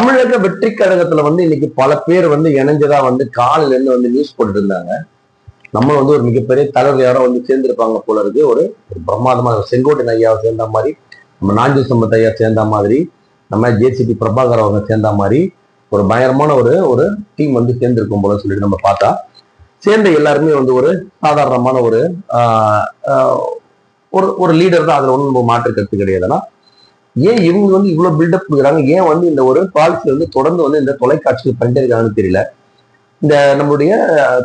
தமிழக வெற்றி கழகத்துல வந்து இன்னைக்கு பல பேர் வந்து இணைஞ்சதா வந்து காலையில இருந்து வந்து நியூஸ் போட்டுட்டு இருந்தாங்க நம்ம வந்து ஒரு மிகப்பெரிய தலைவர் யாரோ வந்து சேர்ந்திருப்பாங்க போல இருக்கு. ஒரு பிரமாதமாக பிரமாதமான செங்கோட்டையன் ஐயாவை சேர்ந்த மாதிரி நம்ம நாஞ்சி சம்பத் ஐயா சேர்ந்த மாதிரி நம்ம ஜேசிபி பிரபாகர் அவங்க சேர்ந்த மாதிரி ஒரு பயங்கரமான ஒரு ஒரு டீம் வந்து சேர்ந்திருக்கும் போல சொல்லிட்டு நம்ம பார்த்தா சேர்ந்த எல்லாருமே வந்து ஒரு சாதாரணமான ஒரு ஒரு ஒரு லீடர் தான். அதுல ஒன்றும் மாற்று கருத்து கிடையாதுன்னா ஏன் இவங்க வந்து இவ்வளவு பில்டப் கொடுக்குறாங்க? ஏன் வந்து இந்த ஒரு பாலிசி வந்து தொடர்ந்து வந்து இந்த தொலைக்காட்சியில் பண்ணிட்டு இருக்காங்கன்னு தெரியல. இந்த நம்மளுடைய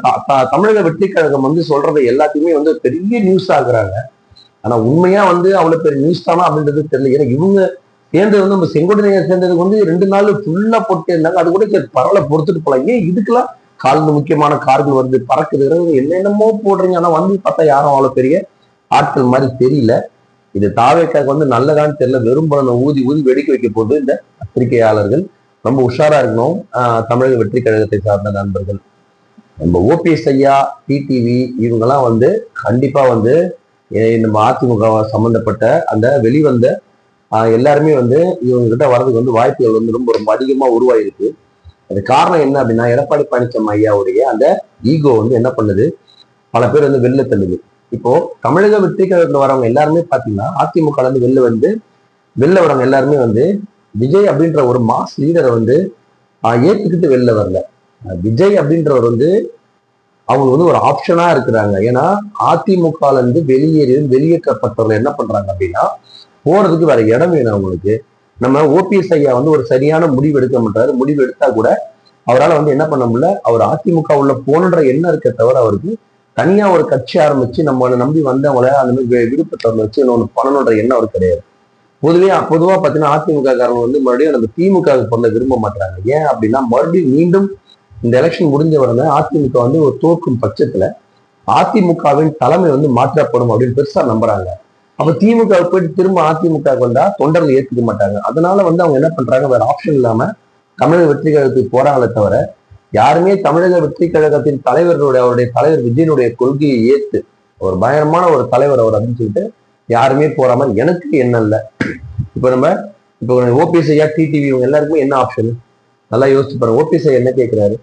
த- த- தமிழக வெற்றி கழகம் வந்து சொல்றது எல்லாத்தையுமே வந்து பெரிய நியூஸ் ஆகுறாங்க ஆனா உண்மையா வந்து அவ்வளவு பெரிய நியூஸ் தானா அப்படின்றது தெரியல. ஏன்னா இவங்க சேர்ந்தது வந்து நம்ம செங்கோட்டையர் சேர்ந்ததுக்கு வந்து ரெண்டு நாள் ஃபுல்லா போட்டு இருந்தாங்க அது கூட சரி பரவாயில்ல பொறுத்துட்டு போலாம். ஏன் இதுக்கெல்லாம் கால்ந்து முக்கியமான கார்கள் வருது பறக்குது என்னென்னமோ போடுறீங்க. ஆனா வந்து பார்த்தா யாரும் அவ்வளவு பெரிய ஆட்கள் மாதிரி தெரியல. இது தாவேக்காக்கு வந்து நல்லதான்னு தெரியல. வெறும் பலனை ஊதி ஊதி வெடிக்க வைக்க போது இந்த பத்திரிகையாளர்கள் ரொம்ப உஷாரா இருக்கணும். தமிழக வெற்றி கழகத்தை சார்ந்த நண்பர்கள். நம்ம ஓபிஎஸ் ஐயா டிடிவி இவங்கெல்லாம் வந்து கண்டிப்பா வந்து நம்ம அதிமுக சம்பந்தப்பட்ட அந்த வெளிவந்த எல்லாருமே வந்து இவங்க கிட்ட வர்றதுக்கு வந்து வாய்ப்புகள் வந்து ரொம்ப ரொம்ப அதிகமா உருவாயிருக்கு. அது காரணம் என்ன அப்படின்னா எடப்பாடி பழனிசாமி ஐயாவுடைய அந்த ஈகோ வந்து என்ன பண்ணுது? பல பேர் வந்து வெளில தள்ளுது. இப்போ தமிழக வெற்றி கழகத்தில் வரவங்க எல்லாருமே பாத்தீங்கன்னா அதிமுக இருந்து வெளில வந்து வெளில வரவங்க எல்லாருமே வந்து விஜய் அப்படின்ற ஒரு மாஸ் லீடரை வந்து ஏத்துக்கிட்டு வெளில வரல. விஜய் அப்படின்றவர் வந்து அவங்க வந்து ஒரு ஆப்ஷனா இருக்கிறாங்க. ஏன்னா அதிமுக இருந்து வெளியேறி வெளியேற்றப்பட்டவர்கள் என்ன பண்றாங்க அப்படின்னா போறதுக்கு வேற இடம் வேணும் அவங்களுக்கு. நம்ம ஓபிஎஸ் ஐயா வந்து ஒரு சரியான முடிவு எடுக்க மாட்டாரு. முடிவு எடுத்தா கூட அவரால் வந்து என்ன பண்ண முடியல? அவர் அதிமுக உள்ள போன்ற எண்ணம் இருக்க தவிர அவருக்கு தனியா ஒரு கட்சி ஆரம்பிச்சு நம்மளை நம்பி வந்தவங்கள அந்த மாதிரி விருப்பத்தை வச்சு இன்னொன்று பண்ணணுன்ற எண்ணம் அவர் கிடையாது. பொதுவே பொதுவா பார்த்தீங்கன்னா அதிமுக காரங்க வந்து மறுபடியும் நம்ம திமுக வுக்கு பண்ண விரும்ப மாட்டாங்க ஏன் அப்படின்னா மறுபடியும் மீண்டும் இந்த எலெக்ஷன் முடிஞ்ச உடனே அதிமுக வந்து ஒரு தோற்கும் பட்சத்துல அதிமுகவின் தலைமை வந்து மாற்றப்படும் அப்படின்னு பெருசா நம்புறாங்க. அப்ப திமுக போயிட்டு திரும்ப அதிமுக க்கு வந்தா தொண்டர்கள் ஏத்துக்க மாட்டாங்க. அதனால வந்து அவங்க என்ன பண்றாங்க வேற ஆப்ஷன் இல்லாம தமிழக வெற்றி கழகத்துக்கு போறாங்களே தவிர யாருமே தமிழக வெற்றி கழகத்தின் தலைவர்களுடைய அவருடைய தலைவர் விஜயனுடைய கொள்கையை ஏத்து ஒரு பயங்கரமான ஒரு தலைவர் அவர் அப்படின்னு சொல்லிட்டு யாருமே போறாம எனக்கு என்ன இல்லை. இப்ப நம்ம இப்போ ஓபிஎஸ் ஐயா டிடிவி இவங்க எல்லாருக்குமே என்ன ஆப்ஷன் நல்லா யோசிச்சு பாருங்க. ஓபிஎஸ் ஐயா என்ன கேட்கிறாரு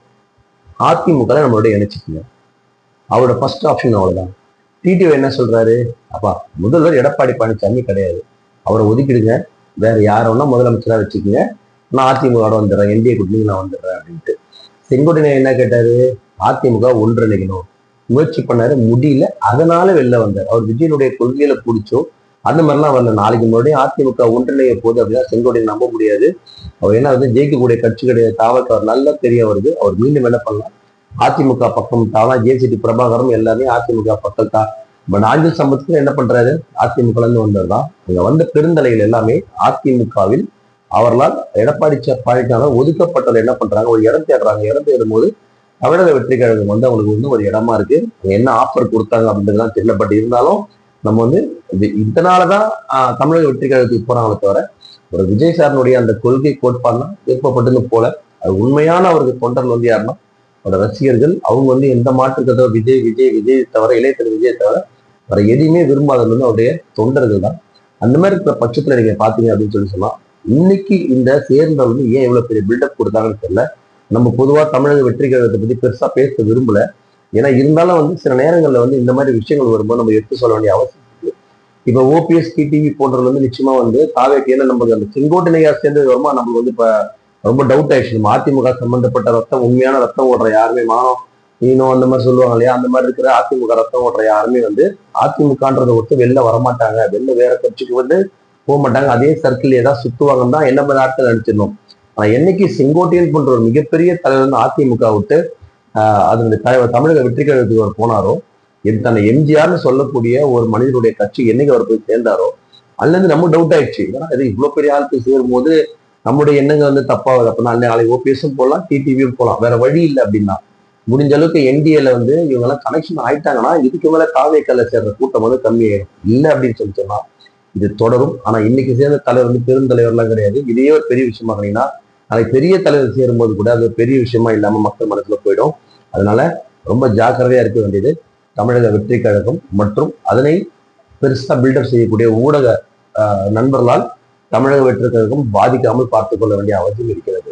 அதிமுக ல நம்மளோட இணைச்சிக்கங்க. அவரோட ஃபர்ஸ்ட் ஆப்ஷன் அவ்வளவுதான் டிடிவி என்ன சொல்றாரு? அப்பா முதல்வர் எடப்பாடி பழனிசாமி கிடையாது. அவரை ஒதுக்கிடுங்க. வேற யாரோன்னா வேணா முதலமைச்சரா வச்சுக்கோங்க. நான் அதிமுக வந்துடுறேன். என்டிஏ கூட்டணி நான் வந்துடுறேன் அப்படின்ட்டு. செங்கோட்டையன் என்ன கேட்டாரு? அதிமுக ஒன்றிணைக்கணும் முயற்சி பண்ணாரு முடியல. அதனால வெளில வந்தார். அவர் விஜயனுடைய கொள்கையில பிடிச்சோ அந்த மாதிரிலாம் வரல. நாளைக்கு மறுபடியும் அதிமுக ஒன்றிணைய போகுது அப்படின்னா செங்கோட்டையன் நம்ப முடியாது. அவர் என்ன வந்து ஜெயிக்கக்கூடிய கட்சி கிடையாது. தாவக்கு அவர் நல்லா தெரிய வருது. அவர் மீண்டும் என்ன பண்ணலாம்? அதிமுக பக்கம் தாளா ஜேசிடி பிரபாகரும் எல்லாமே அதிமுக பக்கம் தான். இப்ப நாஞ்சில் சம்பத்துக்கு என்ன பண்றாரு? அதிமுக இருந்து வந்தவர் தான் இங்க வந்த பெருந்தலைகள் எல்லாமே அதிமுகவில் அவர்களால் எடப்பாடி பழனிசாமி ஒதுக்கப்பட்டதை என்ன பண்றாங்க? ஒரு இடம் தேடுறாங்க. இடம் தேடும் போது தமிழக வெற்றி கழகம் வந்து அவங்களுக்கு வந்து ஒரு இடமா இருக்கு. என்ன ஆஃபர் கொடுத்தாங்க அப்படின்றதுலாம் தெரியல. பட் இருந்தாலும் நம்ம வந்து இதனாலதான் தமிழக வெற்றி கழகத்துக்கு போறாங்களே தவிர ஒரு விஜய் சாரனுடைய அந்த கொள்கை கோட்பாடுனா விருப்பப்பட்டுன்னு போல அது உண்மையான அவருக்கு தொண்டர்கள் வந்து யாருன்னா அவரோட ரசிகர்கள். அவங்க வந்து எந்த மாற்றுக்கதோ விஜய் விஜய் விஜய் தவிர இளையத்தில் விஜய் தவிர வேற எதையுமே விரும்பாதது வந்து அவருடைய தொண்டர்கள் தான். அந்த மாதிரி இருக்கிற பட்சத்துல நீங்க பாத்தீங்க அப்படின்னு சொல்லி சொன்னா இன்னைக்கு இந்த சேர்ந்தவங்க வந்து ஏன் இவ்வளவு பெரிய பில்டப் கொடுத்தாங்கன்னு தெரியல. நம்ம பொதுவா தமிழக வெற்றி கழகத்தை பத்தி பெருசா பேச விரும்பல. ஏன்னா இருந்தாலும் வந்து சில நேரங்கள்ல வந்து இந்த மாதிரி விஷயங்கள் வரும்போது நம்ம எடுத்து சொல்ல வேண்டிய அவசியம் இருக்கு. இப்ப ஓபிஎஸ் டிடிவி போன்றதுல வந்து நிச்சயமா வந்து தாவேக்கு நமக்கு அந்த செங்கோட்டையா சேர்ந்தது வருமா? நமக்கு வந்து இப்ப ரொம்ப டவுட் ஆயிடுச்சு. நம்ம அதிமுக சம்பந்தப்பட்ட ரத்தம் உண்மையான ரத்தம் ஓடுற யாருமே மானம் நீனோ அந்த மாதிரி சொல்லுவாங்க இல்லையா? அந்த மாதிரி இருக்கிற அதிமுக ரத்தம் ஓடுற யாருமே வந்து அதிமுகன்றதை ஒத்து வெளில வரமாட்டாங்க. வெளில வேற கட்சிக்கு வந்து போக மாட்டாங்க. அதே சர்க்கிள் ஏதாவது சுத்துவாங்கன்னு தான் என்ன மாதிரி ஆட்கள் நினைச்சிருந்தோம் ஆனா என்னைக்கு செங்கோட்டையன் போன்ற ஒரு மிகப்பெரிய தலைவர் வந்து அதிமுக விட்டு அதனுடைய தலைவர் தமிழக வெற்றி கழகத்துக்கு அவர் போனாரோ தன்னை எம்ஜிஆர்னு சொல்லக்கூடிய ஒரு மனிதனுடைய கட்சி என்னைக்கு அவர் போய் சேர்ந்தாரோ அதுலேருந்து நம்ம டவுட் ஆயிடுச்சு. ஏன்னா இது இவ்வளோ பெரிய ஆளுக்கு சேரும் போது நம்முடைய எண்ணங்கள் வந்து தப்பாகுது. அப்படின்னா நான் நாளைக்கு ஓபிஎஸும் போகலாம் டிடிவியும் போகலாம். வேற வழி இல்லை அப்படின்னா முடிஞ்ச அளவுக்கு என்டிஏல வந்து இவங்கெல்லாம் கனெக்ஷன் ஆயிட்டாங்கன்னா இதுக்கு மேல காவேக்கல்ல சேர்ற கூட்டம் வந்து கம்மியாயிடும் இல்லை அப்படின்னு சொல்லி சொன்னா இது தொடரும். ஆனா இன்னைக்கு சேர்ந்த தலைவர் வந்து பெருந்தலைவர்லாம் கிடையாது. இதே ஒரு பெரிய விஷயமா பண்ணீங்கன்னா நாளைக்கு பெரிய தலைவர் சேரும்போது கூட அது பெரிய விஷயமா இல்லாம மக்கள் மனசுல போயிடும். அதனால ரொம்ப ஜாக்கிரதையா இருக்க வேண்டியது தமிழக வெற்றி கழகம் மற்றும் அதனை பெருசா பில்டப் செய்யக்கூடிய ஊடக ஆஹ், நண்பர்களால் தமிழக வெற்றி கழகம் பாதிக்காமல் பார்த்துக் கொள்ள வேண்டிய அவசியம் இருக்கிறது.